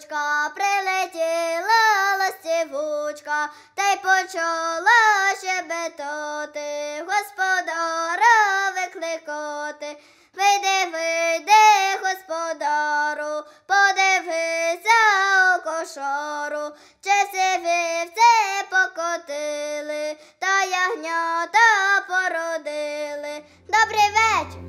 ластівочка, прилетіла ластівочка, та й почала щебетати, господара викликати. Вийди, вийди, господару, подивися у кошару, чи всі вівці покотили, та ягнята породили. Добрий вечір!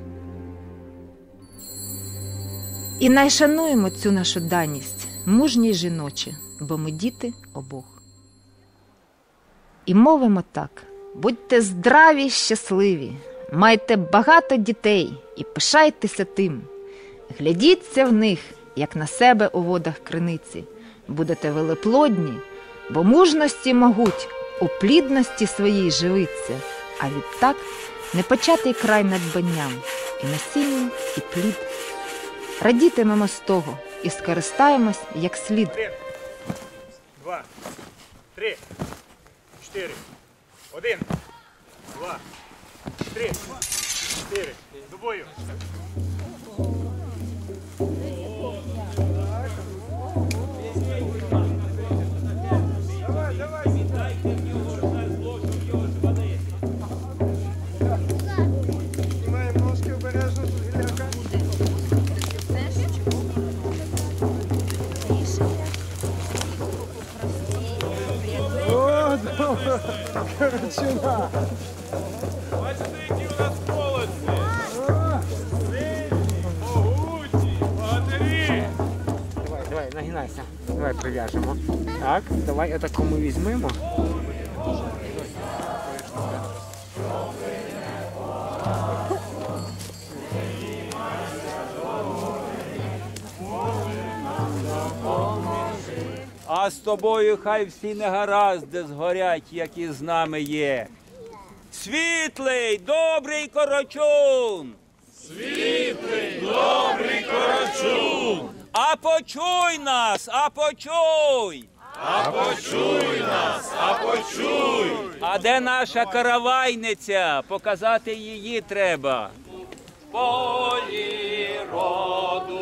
І найшануємо цю нашу даність, мужні й жіночі, бо ми діти обох. І мовимо так: будьте здраві щасливі, майте багато дітей і пишайтеся тим. Глядіться в них, як на себе у водах криниці, будете велеплодні, бо мужності могуть у плідності своїй живиться, а відтак непочатий край надбанням, і насіння, і плід. Радітимемо з того і скористаємось як слід. Три, два, три, чотири. Один, два, три, чотири. До Корочина. Бачите, які у нас молодці. Сильні, богатирі. Давай, давай, нагинайся. Давай прив'яжемо. Так, давай отакому візьмемо. А з тобою хай всі негаразди згорять, які з нами є. Світлий, добрий корочун! Світлий, добрий корочун! А почуй нас, а почуй! А почуй нас, а почуй! А де наша каравайниця? Показати її треба. Полі роду,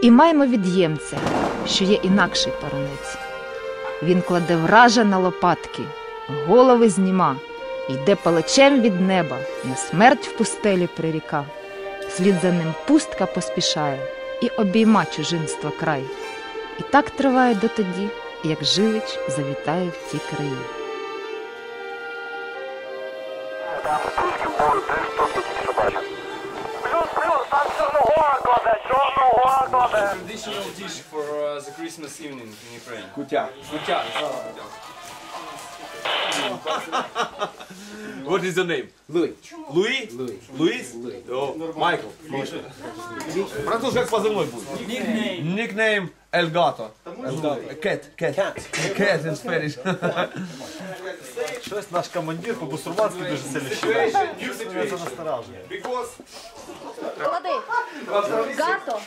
І маємо від'ємця, що є інакший паранець. Він кладе вража на лопатки, голови зніма, йде палачем від неба, на смерть в пустелі приріка. Слід за ним пустка поспішає і обійма чужинства край. І так триває дотоді, як живич завітає в ті краї. Traditional dish for uh, the Christmas evening in Ukraine. Кутя. Kutya. What is your name? Луй. Louis? Луй. Луис? О, Майкл. Француз как позывной будет? Nickname. Nickname Elgato. Elgato. Cat. Cat. Cat in Spanish. Щось наш командир по-бусурманськи дуже сильно щирий. Це насторажує.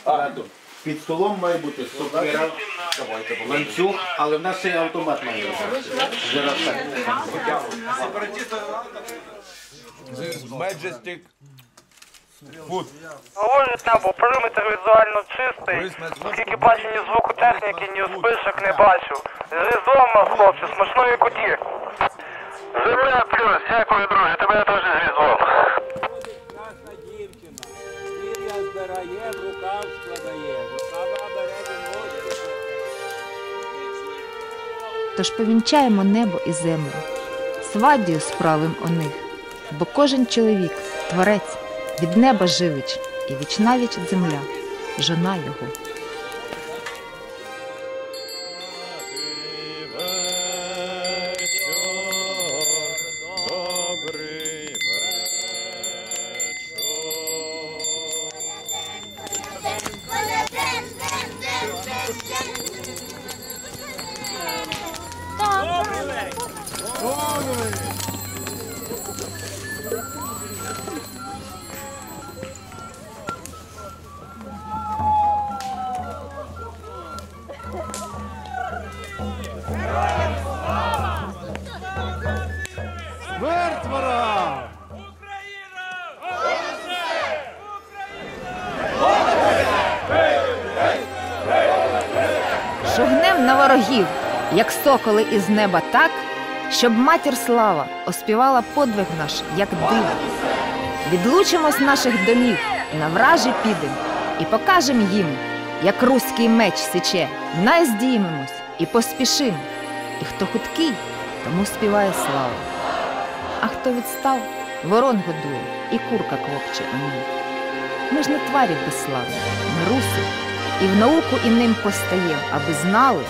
Гато. Під столом має бути сокира, ланцюг, але в нас ще й автомат має бути. Majestic food. Говорить небо, периметр візуально чистий. Скільки бачу, ні звуку техніки, ні спишок не бачу. З різдвом хлопці, смачної куті. Земля плюс, дякую, друже, тебе теж з в рукав складає. Рукава бере виносить. Тож повінчаємо небо і землю, свадію справим у них, бо кожен чоловік, творець, від неба живич, і вічнавіч земля, жона його. Ворогів, як соколи із неба, так, щоб матір слава оспівала подвиг наш, як диво. Відлучимось наших домів, на вражі підем і покажем їм, як руський меч січе, найздіймемось і поспішим. І хто хуткий, тому співає слава. А хто відстав, ворон годує і курка квокче у. Ми ж не тварі безславні, ми руси, і в науку і ним постаєм, аби знали,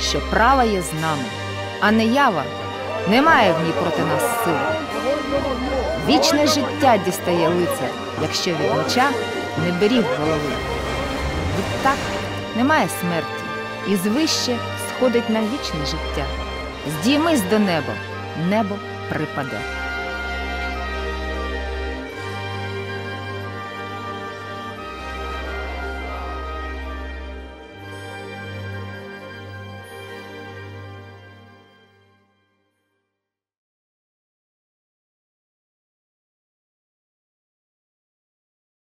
що права є з нами, а не ява, немає в ній проти нас сили. Вічне життя дістає лицар, якщо від меча не беріг голови. Відтак немає смерті, і звище сходить на вічне життя. Здіймись до неба, небо припаде.